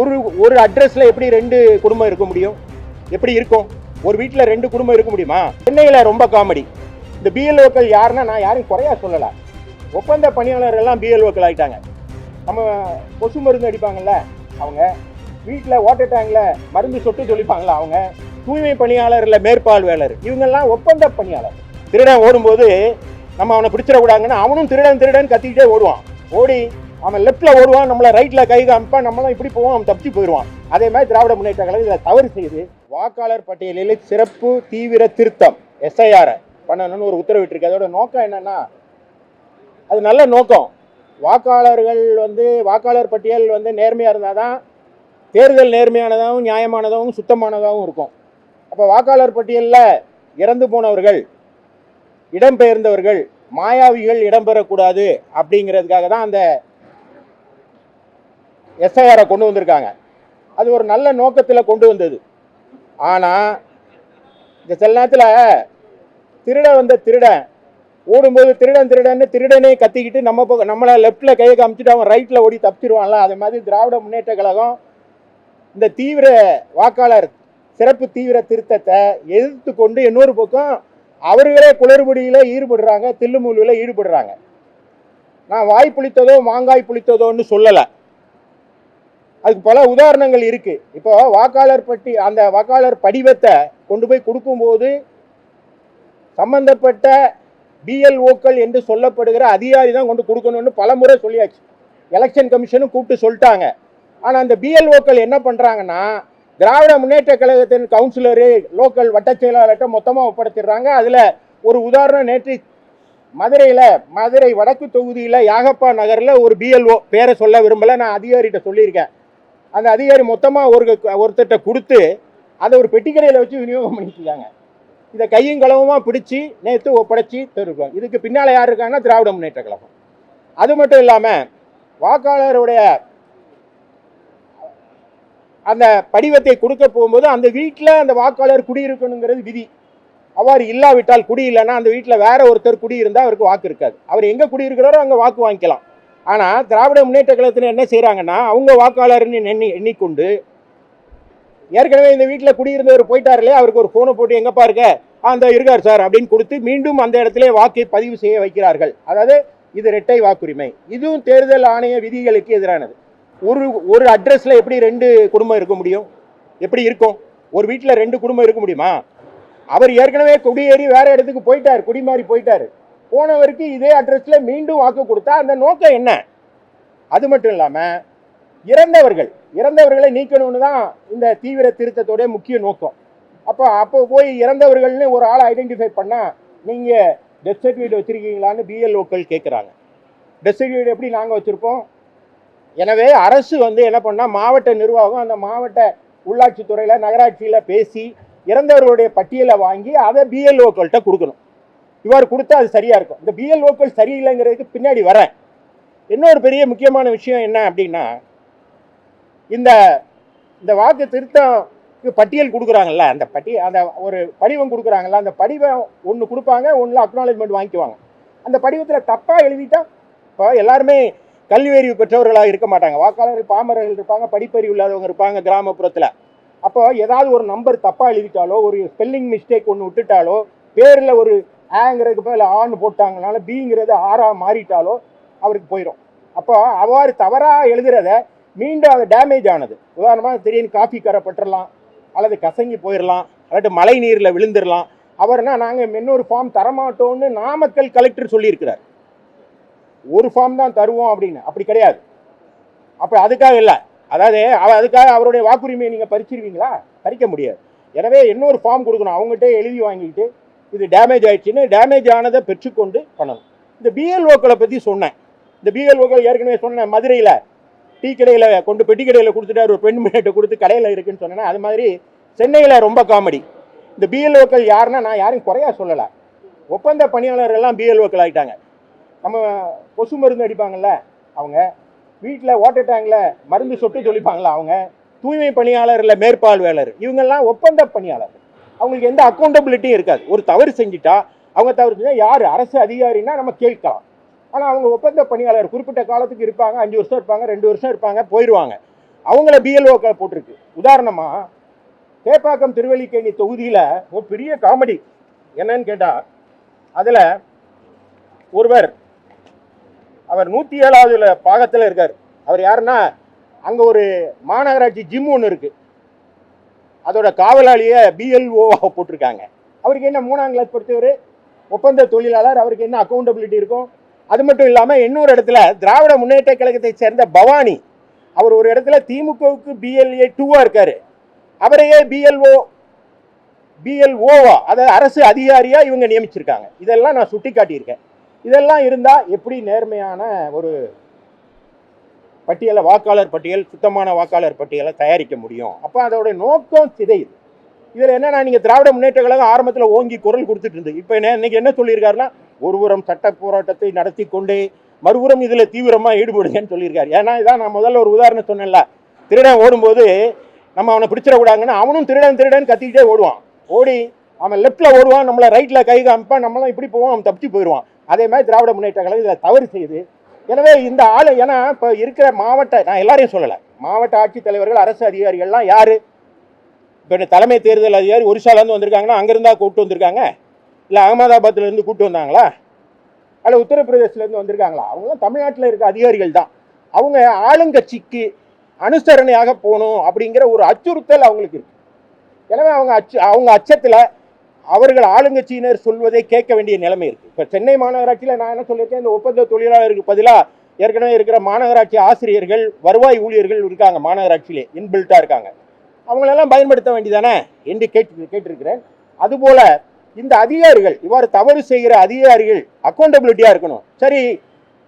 ஒரு ஒரு அட்ரஸ்ல எப்படி ரெண்டு குடும்பம் இருக்க முடியும்? எப்படி இருக்கும்? ஒரு வீட்டில் ரெண்டு குடும்பம் இருக்க முடியுமா? சென்னையில் ரொம்ப காமெடி இந்த பிஎல்ஓக்கள் யாருன்னா நான் யாரையும் குறையா சொல்லலை. ஒப்பந்த பணியாளர்கள் எல்லாம் பிஎல்ஓக்கள் ஆயிட்டாங்க. நம்ம கொசு மருந்து அடிப்பாங்கல்ல அவங்க. வீட்டில் வாட்டர் டேங்கில் மருந்து சொட்டு சொல்லிப்பாங்களா அவங்க. தூய்மை பணியாளரில் மேற்பார்வையாளர் இவங்கெல்லாம் ஒப்பந்த பணியாளர். திருடன் ஓடும்போது நம்ம அவனை பிடிச்சிடக்கூடாதுன்னு அவனும் திருடன் திருடன் கத்திக்கிட்டே ஓடுவான். ஓடி அவன் லெஃப்டில் ஓடுவான் நம்மளை ரைட்டில் கை காமிப்பான் நம்மளும் இப்படி போவோம் அவன் தப்பிச்சு போயிடுவான். அதே மாதிரி திராவிட முன்னேற்ற கழகம் இதில் தவறு செய்து வாக்காளர் பட்டியலில் சிறப்பு தீவிர திருத்தம் எஸ்ஐஆரை பண்ணணும்னு ஒரு உத்தரவிட்டிருக்கு அதோட நோக்கம் என்னென்னா அது நல்ல நோக்கம். வாக்காளர்கள் வந்து வாக்காளர் பட்டியல் வந்து நேர்மையாக இருந்தால் தான் தேர்தல் நேர்மையானதாகவும் நியாயமானதாகவும் சுத்தமானதாகவும் இருக்கும். அப்போ வாக்காளர் பட்டியலில் இறந்து போனவர்கள் இடம்பெயர்ந்தவர்கள் மாயாவிகள் இடம்பெறக்கூடாது அப்படிங்கிறதுக்காக தான் அந்த எஸ்ஐஆரை கொண்டு வந்திருக்காங்க. அது ஒரு நல்ல நோக்கத்தில் கொண்டு வந்தது. ஆனால் இந்த சில நேரத்தில் திருட வந்த திருடன் ஓடும்போது திருடன் திருடன்னு திருடனே கத்திக்கிட்டு நம்ம பக்கம் நம்மளை லெஃப்டில் கையை காமிச்சிட்டு அவன் ரைட்டில் ஓடி தப்பிச்சிருவான்ல. அது மாதிரி திராவிட முன்னேற்ற கழகம் இந்த தீவிர வாக்காளர் சிறப்பு தீவிர திருத்தத்தை எதிர்த்து கொண்டு இன்னொரு பக்கம் அவர்களே குளறுபடியில் ஈடுபடுறாங்க தில்லுமுள்ளில் ஈடுபடுறாங்க. நான் வாய் புளித்ததோ மாங்காய் புளித்ததோன்னு சொல்லலை. அதுக்கு பல உதாரணங்கள் இருக்கு. இப்போ வாக்காளர் பட்டி அந்த வாக்காளர் படிவத்தை கொண்டு போய் கொடுக்கும்போது சம்பந்தப்பட்ட பிஎல்ஓக்கள் என்று சொல்லப்படுகிற அதிகாரி தான் கொண்டு கொடுக்கணும்னு பல முறை சொல்லியாச்சு. எலெக்ஷன் கமிஷனும் கூப்பிட்டு சொல்லிட்டாங்க. ஆனால் அந்த பிஎல்ஓக்கள் என்ன பண்ணுறாங்கன்னா திராவிட முன்னேற்ற கழகத்தின் கவுன்சிலரு லோக்கல் வட்டச் செயலாளர்கிட்ட மொத்தமாக ஒப்படைச்சிடுறாங்க. அதில் ஒரு உதாரணம் நேற்று மதுரையில் மதுரை வடக்கு தொகுதியில் யாகப்பா நகரில் ஒரு பிஎல்ஓ பேரை சொல்ல விரும்பலை நான் அதிகாரிகிட்ட சொல்லியிருக்கேன். அந்த அதிகாரி மொத்தமாக ஒரு ஒருத்தர்கிட்ட கொடுத்து அதை ஒரு பெட்டிக்கடையில் வச்சு விநியோகம் பண்ணிட்டுருக்காங்க இதை கையும் களவுமா பிடிச்சி நேற்று ஒப்படைச்சி தருவோம். இதுக்கு பின்னால் யார் இருக்காங்கன்னா திராவிட முன்னேற்ற கழகம். அது மட்டும் இல்லாமல் வாக்காளருடைய அந்த படிவத்தை கொடுக்க போகும்போது அந்த வீட்டில் அந்த வாக்காளர் குடியிருக்கணுங்கிறது விதி. அவ்வாறு இல்லாவிட்டால் குடி இல்லைன்னா அந்த வீட்டில் வேற ஒருத்தர் குடியிருந்தால் அவருக்கு வாக்கு இருக்காது. அவர் எங்கே குடியிருக்கிறாரோ அங்கே வாக்கு வாங்கிக்கலாம். ஆனால் திராவிட முன்னேற்ற கழகத்தில் என்ன செய்கிறாங்கன்னா அவங்க வாக்காளர்னு எண்ணி எண்ணிக்கொண்டு ஏற்கனவே இந்த வீட்டில் குடியிருந்தவர் போயிட்டார் இல்லையா அவருக்கு ஒரு ஃபோனை போட்டு எங்கப்பா இருக்க? அந்த இருக்கார் சார் அப்படின்னு கொடுத்து மீண்டும் அந்த இடத்துல வாக்கை பதிவு செய்ய வைக்கிறார்கள். அதாவது இது இரட்டை வாக்குரிமை. இதுவும் தேர்தல் ஆணைய விதிகளுக்கு எதிரானது. ஒரு ஒரு அட்ரஸில் எப்படி ரெண்டு குடும்பம் இருக்க முடியும்? எப்படி இருக்கும்? ஒரு வீட்டில் ரெண்டு குடும்பம் இருக்க முடியுமா? அவர் ஏற்கனவே குடியேறி வேறு இடத்துக்கு போயிட்டார் குடிமாறி போயிட்டார். போனவருக்கு இதே அட்ரஸில் மீண்டும் வாக்கு கொடுத்தா அந்த நோக்கம் என்ன? அது மட்டும் இல்லாமல் இறந்தவர்கள் இறந்தவர்களை நீக்கணும்னு தான் இந்த தீவிர திருத்தத்தோடைய முக்கிய நோக்கம். அப்போ அப்போ போய் இறந்தவர்கள்னு ஒரு ஆளை ஐடென்டிஃபை பண்ணால் நீங்கள் டெத் சர்டிஃபிகேட் வச்சிருக்கீங்களான்னு பிஎல்ஓக்கள் கேட்குறாங்க டெத் சர்டிஃபிகேட் எப்படி நாங்கள் வச்சுருப்போம்? எனவே அரசு வந்து என்ன பண்ணால் மாவட்ட நிர்வாகம் அந்த மாவட்ட உள்ளாட்சித்துறையில் நகராட்சியில் பேசி இறந்தவர்களுடைய பட்டியலை வாங்கி அதை பிஎல்ஓக்கள்கிட்ட கொடுக்கணும். இவ்வாறு கொடுத்தா அது சரியாக இருக்கும். இந்த பிஎல்ஓக்கள் சரியில்லைங்கிறதுக்கு பின்னாடி வரேன் இன்னொரு பெரிய முக்கியமான விஷயம் என்ன அப்படின்னா இந்த இந்த வாக்கு திருத்தம் பட்டியல் கொடுக்குறாங்கல்ல அந்த பட்டி அந்த ஒரு படிவம் கொடுக்குறாங்கல்ல அந்த படிவம் ஒன்று கொடுப்பாங்க ஒன்றில் அக்னாலேஜ்மெண்ட் வாங்கிக்குவாங்க. அந்த படிவத்தில் தப்பாக எழுதிட்டா இப்போ எல்லாருமே கல்வியறிவு பெற்றவர்களாக இருக்க மாட்டாங்க. வாக்காளர் பாமரர்கள் இருப்பாங்க படிப்பறிவு இல்லாதவங்க இருப்பாங்க கிராமப்புறத்தில். அப்போ ஏதாவது ஒரு நம்பர் தப்பாக எழுதிட்டாலோ ஒரு ஸ்பெல்லிங் மிஸ்டேக் ஒன்று விட்டுட்டாலோ பேரில் ஒரு ஆங்கிறதுக்கு இல்லை ஆன்னு போட்டாங்கனால பிங்கிறது ஆறாக மாறிட்டாலோ அவருக்கு போயிடும் அப்போ அவ்வாறு தவறாக எழுதுறத மீண்டும் அது டேமேஜ் ஆனது. உதாரணமாக திடீர்னு காஃபி கரை பட்டுறலாம் அல்லது கசங்கி போயிடலாம் அல்லது மழை நீரில் விழுந்துடலாம் அவர்னா நாங்கள் இன்னொரு ஃபார்ம் தரமாட்டோம்னு நாமக்கல் கலெக்டர் சொல்லியிருக்கிறார். ஒரு ஃபார்ம் தான் தருவோம் அப்படின்னு. அப்படி கிடையாது. அப்போ அதுக்காக இல்லை. அதாவது அதுக்காக அவருடைய வாக்குரிமையை நீங்கள் பறிச்சிருவீங்களா? பறிக்க முடியாது. எனவே இன்னொரு ஃபார்ம் கொடுக்கணும். அவங்ககிட்ட எழுதி வாங்கிட்டு இது டேமேஜ் ஆயிடுச்சுன்னு டேமேஜ் ஆனதை பெற்றுக்கொண்டு பண்ணணும். இந்த பிஎல்ஓக்களை பற்றி சொன்னேன். இந்த பிஎல்ஓக்கள் ஏற்கனவே சொன்னேன். மதுரையில் டீ கடையில் கொண்டு பெட்டி கடையில் கொடுத்துட்டாரு. ஒரு பெண் மினிட்டை கொடுத்து கடையில் இருக்குன்னு சொன்னேன். அது மாதிரி சென்னையில் ரொம்ப காமெடி இந்த பிஎல்ஓக்கள் யாருன்னா நான் யாரையும் குறையா சொல்லலை. ஒப்பந்த பணியாளர்கள் எல்லாம் பிஎல்ஓக்கள் ஆயிட்டாங்க. நம்ம கொசு மருந்து அடிப்பாங்கள்ல அவங்க. வீட்டில் வாட்டர் டேங்கில் மருந்து சொட்டு சொல்லிப்பாங்களா அவங்க. தூய்மை பணியாளரில் மேற்பார்வையாளர். இவங்கெல்லாம் ஒப்பந்த பணியாளர் அவங்களுக்கு எந்த அக்கௌண்டபிலிட்டியும் இருக்காது. ஒரு தவறு செஞ்சுட்டா அவங்க தவறு செஞ்சால் யார்? அரசு அதிகாரின்னா நம்ம கேட்கலாம். ஆனால் அவங்க ஒப்பந்த பணியாளர் குறிப்பிட்ட காலத்துக்கு இருப்பாங்க அஞ்சு வருஷம் இருப்பாங்க ரெண்டு வருஷம் இருப்பாங்க போயிடுவாங்க அவங்கள பிஎல்ஓக்கள் போட்டிருக்கு. உதாரணமாக தேப்பாக்கம் திருவல்லிக்கேணி தொகுதியில் ஒரு பெரிய காமெடி என்னன்னு கேட்டால் அதில் ஒருவர் அவர் நூற்றி ஏழாவது பாகத்தில் இருக்கார். அவர் யாருன்னா அங்கே ஒரு மாநகராட்சி ஜிம் ஒன்று இருக்குது அதோட காவலாளியை பிஎல்ஓவாக போட்டிருக்காங்க. அவருக்கு என்ன மூணாம் கிளாஸ் படித்தவர்? ஒப்பந்த தொழிலாளர் அவருக்கு என்ன அக்கௌண்டபிலிட்டி இருக்கும்? அது மட்டும் இல்லாமல் இன்னொரு இடத்துல திராவிட முன்னேற்ற கழகத்தை சேர்ந்த பவானி அவர் ஒரு இடத்துல திமுகவுக்கு பிஎல்ஏ டூவாக இருக்கார். அவரையே பிஎல்ஓ பிஎல்ஓவா அதாவது அரசு அதிகாரியாக இவங்க நியமிச்சிருக்காங்க. இதெல்லாம் நான் சுட்டி காட்டியிருக்கேன் இதெல்லாம் இருந்தால் எப்படி நேர்மையான ஒரு பட்டியலை வாக்காளர் பட்டியல் சுத்தமான வாக்காளர் பட்டியலை தயாரிக்க முடியும். அப்போ அதோடைய நோக்கம் சிதையுது. இதில் என்னன்னா நீங்கள் திராவிட முன்னேற்ற கழகம் ஆரம்பத்தில் ஓங்கி குரல் கொடுத்துட்டு இருந்து இப்போ என்ன இன்னைக்கு என்ன சொல்லியிருக்காருன்னா ஒருபுறம் சட்ட போராட்டத்தை நடத்தி கொண்டே மறுபுறம் இதில் தீவிரமாக ஈடுபடுங்கன்னு சொல்லியிருக்காரு. ஏன்னா இதான் நான் முதல்ல ஒரு உதாரணம் சொன்னேன்ல. திருடன் ஓடும்போது நம்ம அவனை பிடிச்சிடக்கூடாதுன்னு அவனும் திருடன் திருடன் கத்திக்கிட்டே ஓடுவான். ஓடி அவன் லெஃப்ட்டில் ஓடுவான் நம்மளை ரைட்டில் கை காமிப்பான் நம்மளாம் இப்படி போவோம் அவன் தப்பிச்சு போயிடுவான். அதே மாதிரி திராவிட முன்னேற்ற கழகம் இதில் தவறு செய்யுது எனவே இந்த ஆள் ஏன்னா இப்போ இருக்கிற மாவட்ட நான் எல்லாரையும் சொல்லலை. மாவட்ட ஆட்சித்தலைவர்கள் அரசு அதிகாரிகள்லாம் யார்? இப்போ தலைமை தேர்தல் அதிகாரி ஒரிசாலேருந்து வந்திருக்காங்கன்னா அங்கேருந்தா கூப்பிட்டு வந்திருக்காங்க? இல்லை அகமதாபாத்லேருந்து கூப்பிட்டு வந்தாங்களா? அல்ல உத்தரப்பிரதேசலேருந்து வந்திருக்காங்களா? அவங்களாம் தமிழ்நாட்டில் இருக்க அதிகாரிகள் தான். அவங்க ஆளுங்கட்சிக்கு அனுசரணையாக போகணும் அப்படிங்கிற ஒரு அச்சுறுத்தல் அவங்களுக்கு இருக்கு. எனவே அவங்க அச்சு அவங்க அச்சத்தில் அவர்கள் ஆளுங்கட்சியினர் சொல்வதை கேட்க வேண்டிய நிலைமை இருக்கு. இப்போ சென்னை மாநகராட்சியில் நான் என்ன சொல்லியிருக்கேன்? இந்த ஒப்பந்த தொழிலாளருக்கு பதிலாக ஏற்கனவே இருக்கிற மாநகராட்சி ஆசிரியர்கள் வருவாய் ஊழியர்கள் இருக்காங்க மாநகராட்சியிலே இன்பில்ட்டாக இருக்காங்க. அவங்களெல்லாம் பயன்படுத்த வேண்டியதானே? என்று கேட்டு கேட்டிருக்கிறேன். அதுபோல இந்த அதிகாரிகள் இவ்வாறு தவறு செய்கிற அதிகாரிகள் அக்கௌண்டபிலிட்டியாக இருக்கணும். சரி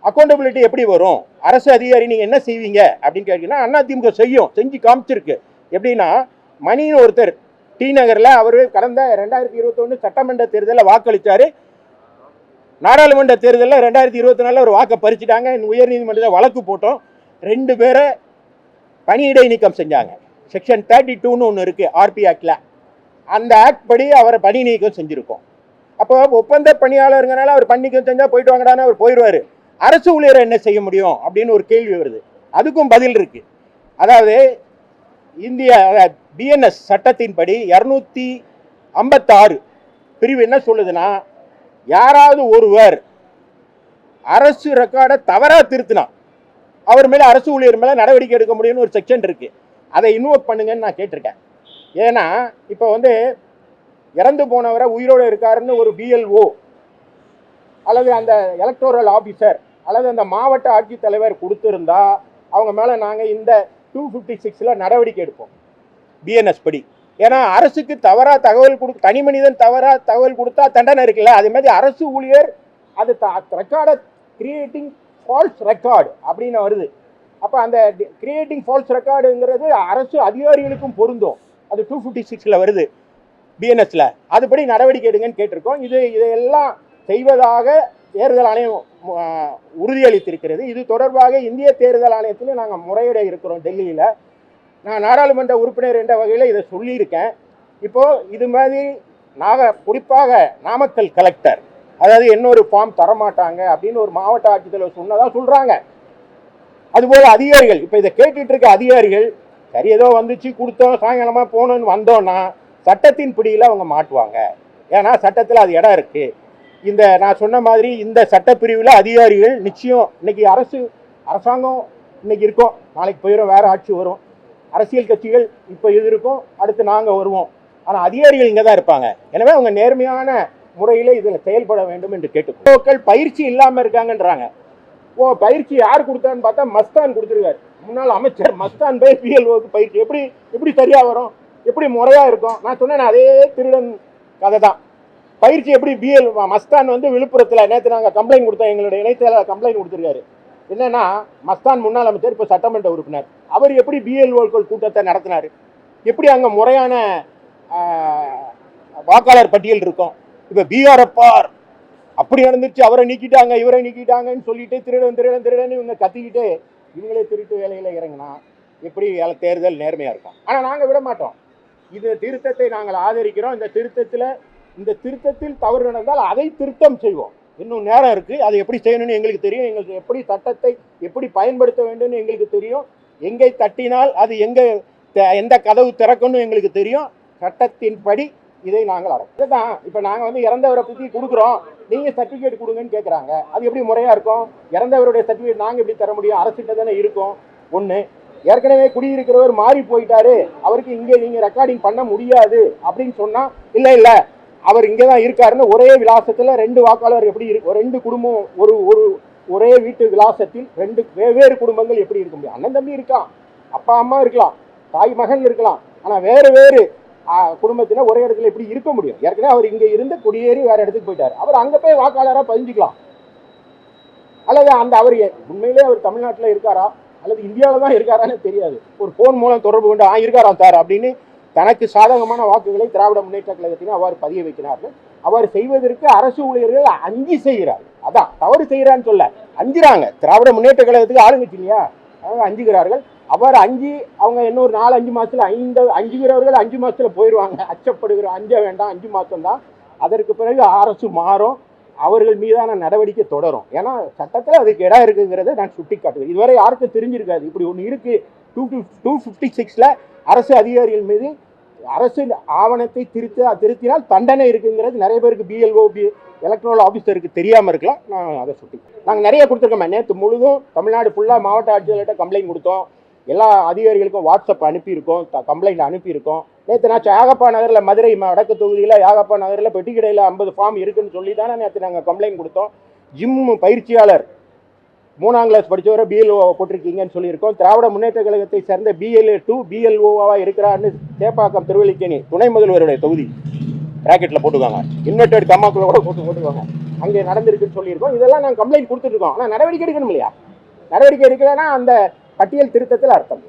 அக்கௌண்டபிலிட்டி எப்படி வரும்? அரசு அதிகாரி நீங்கள் என்ன செய்வீங்க? அப்படின்னு கேட்டீங்கன்னா அதிமுக செய்யும் செஞ்சு காமிச்சிருக்கு. எப்படின்னா மணின்னு ஒருத்தர் டி நகரில் அவர் கடந்த ரெண்டாயிரத்தி இருபத்தொன்று சட்டமன்ற தேர்தலில் வாக்களித்தார் நாடாளுமன்ற தேர்தலில் ரெண்டாயிரத்தி இருபத்தி நாலில் ஒரு வாக்கை பறிச்சுட்டாங்க. உயர்நீதிமன்றத்தில் வழக்கு போட்டோம். ரெண்டு பேரை பணியிடை நீக்கம் செஞ்சாங்க. செக்ஷன் தேர்ட்டி டூன்னு ஒன்று இருக்குது ஆர்பி ஆக்டில். அந்த ஆக்ட் படி அவரை பணி நீக்கம் செஞ்சுருக்கோம். அப்போ ஒப்பந்த பணியாளருங்கனால அவர் பண்ணிக்கம் செஞ்சால் போயிட்டு வாங்கடான்னு அவர் போயிடுவார் அரசு ஊழியரை என்ன செய்ய முடியும்? அப்படின்னு ஒரு கேள்வி வருது. அதுக்கும் பதில் இருக்குது அதாவது இந்திய பிஎன்எஸ் சட்டத்தின்படி இரநூத்தி ஐம்பத்தாறு பிரிவு என்ன சொல்லுதுன்னா யாராவது ஒருவர் அரசு ரெக்கார்டை தவறாக திருத்தினா அவர் மேலே அரசு ஊழியர் மேலே நடவடிக்கை எடுக்க முடியும்னு ஒரு செக்ஷன் இருக்கு. அதை இன்வோக் பண்ணுங்கன்னு நான் கேட்டிருக்கேன். ஏன்னா இப்போ வந்து இறந்து போனவரை உயிரோடு இருக்காருன்னு ஒரு பிஎல்ஓ அல்லது அந்த எலக்டோரல் ஆஃபீஸர் அல்லது அந்த மாவட்ட ஆட்சித்தலைவர் கொடுத்துருந்தா அவங்க மேலே நாங்கள் இந்த டூ ஃபிஃப்டி சிக்ஸில் நடவடிக்கை எடுப்போம். பிஎன்எஸ் படி. ஏன்னா அரசுக்கு தவறாக தகவல் கொடு தனி மனிதன் தவறாக தகவல் கொடுத்தா தண்டனை இருக்குல்ல? அதே மாதிரி அரசு ஊழியர் அது ரெக்கார்டை கிரியேட்டிங் ஃபால்ஸ் ரெக்கார்டு அப்படின்னு வருது. அப்போ அந்த கிரியேட்டிங் ஃபால்ஸ் ரெக்கார்டுங்கிறது அரசு அதிகாரிகளுக்கும் பொருந்தும். அது டூ ஃபிஃப்டி சிக்ஸில் வருது பிஎன்எஸில் அதுபடி நடவடிக்கை எடுங்கன்னு கேட்டிருக்கோம். இது இதையெல்லாம் செய்வதாக தேர்தல் ஆணையம் உறுதியளித்திருக்கிறது. இது தொடர்பாக இந்திய தேர்தல் ஆணையத்திலும் நாங்கள் முறையிட இருக்கிறோம் டெல்லியில். நான் நாடாளுமன்ற உறுப்பினர் என்ற வகையில் இதை சொல்லியிருக்கேன். இப்போ இது மாதிரி நாக குறிப்பாக நாமக்கல் கலெக்டர் அதாவது இன்னொரு ஃபார்ம் தரமாட்டாங்க அப்படின்னு ஒரு மாவட்ட ஆட்சித்தலைவர் சொன்னதாக சொல்கிறாங்க அதுபோல் அதிகாரிகள் இப்போ இதை கேட்டுட்டு இருக்க அதிகாரிகள் சரி ஏதோ வந்துச்சு கொடுத்தோம் சாயங்காலமாக போகணுன்னு வந்தோன்னா சட்டத்தின் பிடியில் அவங்க மாட்டுவாங்க. ஏன்னா சட்டத்தில் அது இடம் இருக்குது இந்த நான் சொன்ன மாதிரி இந்த சட்டப்பிரிவில் அதிகாரிகள் நிச்சயம் இன்னைக்கு அரசு அரசாங்கம் இன்னைக்கு இருக்கும். நாளைக்கு போயிடும் வேறு ஆட்சி வரும். அரசியல் கட்சிகள் இப்போ இது இருக்கும் அடுத்து நாங்கள் வருவோம். ஆனால் அதிகாரிகள் இங்கே தான் இருப்பாங்க. எனவே அவங்க நேர்மையான முறையில் இதில் செயல்பட வேண்டும் என்று கேட்டுக்கொள் மக்கள் பயிற்சி இல்லாமல் இருக்காங்கன்றாங்க. ஓ பயிற்சி யார் கொடுத்தான்னு பார்த்தா மஸ்தான் கொடுத்துருக்காரு. முன்னாள் அமைச்சர் மஸ்தான் போய் பிஎல்ஓக்கு பயிற்சி. எப்படி எப்படி சரியாக வரும்? எப்படி முறையாக இருக்கும்? நான் சொன்னேன் அதே திருடன் கதை தான் பயிற்சி எப்படி பிஎல் மஸ்தான் வந்து விழுப்புரத்தில் நேற்று நாங்கள் கம்ப்ளைண்ட் கொடுத்தோம். எங்களுடைய இணையத்தில் கம்ப்ளைண்ட் கொடுத்துருக்காரு. என்னன்னா மஸ்தான் முன்னாள் அமைச்சர் இப்போ சட்டமன்ற உறுப்பினர். அவர் எப்படி பிஎல்ஓக்கள் கூட்டத்தை நடத்தினாரு? எப்படி அங்கே முறையான வாக்காளர் பட்டியல் இருக்கும்? இப்போ பிஆர்எப்பார் அப்படி நடந்துச்சு அவரை நீக்கிட்டாங்க இவரை நீக்கிட்டாங்கன்னு சொல்லிட்டு திருடன் திருடன் திருடன் இவங்க கத்திக்கிட்டு இவங்களே திருட்டு வேலையில் இறங்கினா எப்படி வேலை- தேர்தல் நேர்மையாக இருக்கும்? ஆனால் நாங்கள் விட மாட்டோம். இந்த திருத்தத்தை நாங்கள் ஆதரிக்கிறோம். இந்த திருத்தத்தில் இந்த திருத்தத்தில் தவறு நடந்தால் அதை திருத்தம் செய்வோம். இன்னும் நேரம் இருக்கு. அதை எப்படி செய்யணும்னு எங்களுக்கு தெரியும். எங்களுக்கு எப்படி சட்டத்தை எப்படி பயன்படுத்த வேண்டும்னு எங்களுக்கு தெரியும். எங்கே தட்டினால் அது எங்கே த- எந்த கதவு திறக்கணும் எங்களுக்கு தெரியும். சட்டத்தின்படி இதை நாங்கள் அடக்கும். இதுதான். இப்போ நாங்கள் வந்து இறந்தவரை பற்றி கொடுக்குறோம். நீங்கள் சர்டிஃபிகேட் கொடுங்கன்னு கேட்குறாங்க அது எப்படி முறையாக இருக்கும்? இறந்தவருடைய சர்டிஃபிகேட் நாங்கள் எப்படி தர முடியும்? அரசிட்ட தானே இருக்கும். ஒன்று ஏற்கனவே குடியிருக்கிறவர் மாறி போயிட்டாரு. அவருக்கு இங்கே நீங்கள் ரெக்கார்டிங் பண்ண முடியாது அப்படின்னு சொன்னால் இல்லை இல்லை. அவர் இங்கே தான் இருக்காருன்னு ஒரே விலாசத்தில் ரெண்டு வாக்காளர் எப்படி இருக்கு ரெண்டு குடும்பம் ஒரு ஒரு ஒரே வீட்டு விலாசத்தில் ரெண்டு வெவ்வேறு குடும்பங்கள் எப்படி இருக்க முடியும்? அண்ணன் தம்பி இருக்கலாம் அப்பா அம்மா இருக்கலாம் தாய் மகன் இருக்கலாம். ஆனால் வேறு வேறு குடும்பத்தினர் ஒரே இடத்துல எப்படி இருக்க முடியும்? ஏற்கனவே அவர் இங்கே இருந்து குடியேறி வேற இடத்துக்கு போயிட்டார். அவர் அங்கே போய் வாக்காளராக பதிஞ்சுக்கலாம். அல்லது அந்த அவர் உண்மையிலே அவர் தமிழ்நாட்டில் இருக்காரா? அல்லது இந்தியாவில் தான் இருக்காரான்னு தெரியாது. ஒரு ஃபோன் மூலம் தொடர்பு கொண்டு ஆ இருக்காராம் சார் அப்படின்னு தனக்கு சாதகமான வாக்குகளை திராவிட முன்னேற்ற கழகத்தினர் அவ்வாறு பதிய வைக்கிறார்கள். அவர் செய்வதற்கு அரசு ஊழியர்கள் அஞ்சு செய்கிறார் அதான் தவறு செய்கிறான்னு சொல்ல அஞ்சுறாங்க. திராவிட முன்னேற்ற கழகத்துக்கு ஆளுங்கட்சி இல்லையா? அவங்க அஞ்சுகிறார்கள். அவர் அஞ்சு அவங்க இன்னொரு நாலு அஞ்சு மாதத்தில் ஐந்து அஞ்சுகிறவர்கள் அஞ்சு மாதத்தில் போயிடுவாங்க. அச்சப்படுகிற அஞ்ச வேண்டாம் அஞ்சு மாதம்தான் அதற்கு பிறகு அரசு மாறும். அவர்கள் மீதான நடவடிக்கை தொடரும். ஏன்னா சட்டத்தில் அதுக்கு இடம் இருக்குங்கிறத நான் சுட்டி காட்டுவேன் இதுவரை யாருக்கும் தெரிஞ்சிருக்காது. இப்படி ஒன்று இருக்குது டூ டூ டூ ஃபிஃப்டி சிக்ஸில் அரசு அதிகாரிகள் மீது அரசு ஆவணத்தை திருத்த திருத்தினால் தண்டனை இருக்குங்கிறது நிறைய பேருக்கு பிஎல்ஓ பி எலக்ட்ரல் ஆஃபீஸருக்கு தெரியாமல் இருக்கலாம். நான் அதை சுட்டி நாங்கள் நிறைய கொடுத்துருக்கோம் நேற்று முழுதும் தமிழ்நாடு ஃபுல்லாக மாவட்ட ஆட்சியர்கிட்ட கம்ப்ளைண்ட் கொடுத்தோம். எல்லா அதிகாரிகளுக்கும் வாட்ஸ்அப் அனுப்பியிருக்கோம். கம்ப்ளைண்ட் அனுப்பியிருக்கோம். நேற்று நான் யாகப்பா நகரில் மதுரை வடக்கு தொகுதியில் யாகப்பா நகரில் பெட்டிக்கடையில் ஐம்பது ஃபார்ம் இருக்குன்னு சொல்லி தானே நேற்று நாங்கள் கம்ப்ளைண்ட் கொடுத்தோம். ஜிம் பயிற்சியாளர் மூணாம் கிளாஸ் படித்தவரை பிஎல்ஓ போட்டிருக்கீங்கன்னு சொல்லியிருக்கோம். திராவிட முன்னேற்ற கழகத்தை சேர்ந்த பிஎல்ஏ டூ பிஎல்ஓவாக இருக்கிறான்னு சேப்பாக்கம் திருவல்லிக்கேணி துணை முதல்வருடைய தொகுதி ராக்கெட்டில் போட்டுக்காங்க இன்வெர்டட் கம்மாக்குள்ள கூட போட்டு போட்டுக்கோங்க அங்கே நடந்திருக்குன்னு சொல்லியிருக்கோம். இதெல்லாம் நாங்கள் கம்ப்ளைண்ட் கொடுத்துட்ருக்கோம் ஆனால் நடவடிக்கை எடுக்கணும் இல்லையா? நடவடிக்கை எடுக்கலைன்னா அந்த பட்டியல் திருத்தத்தில் அர்த்தம்.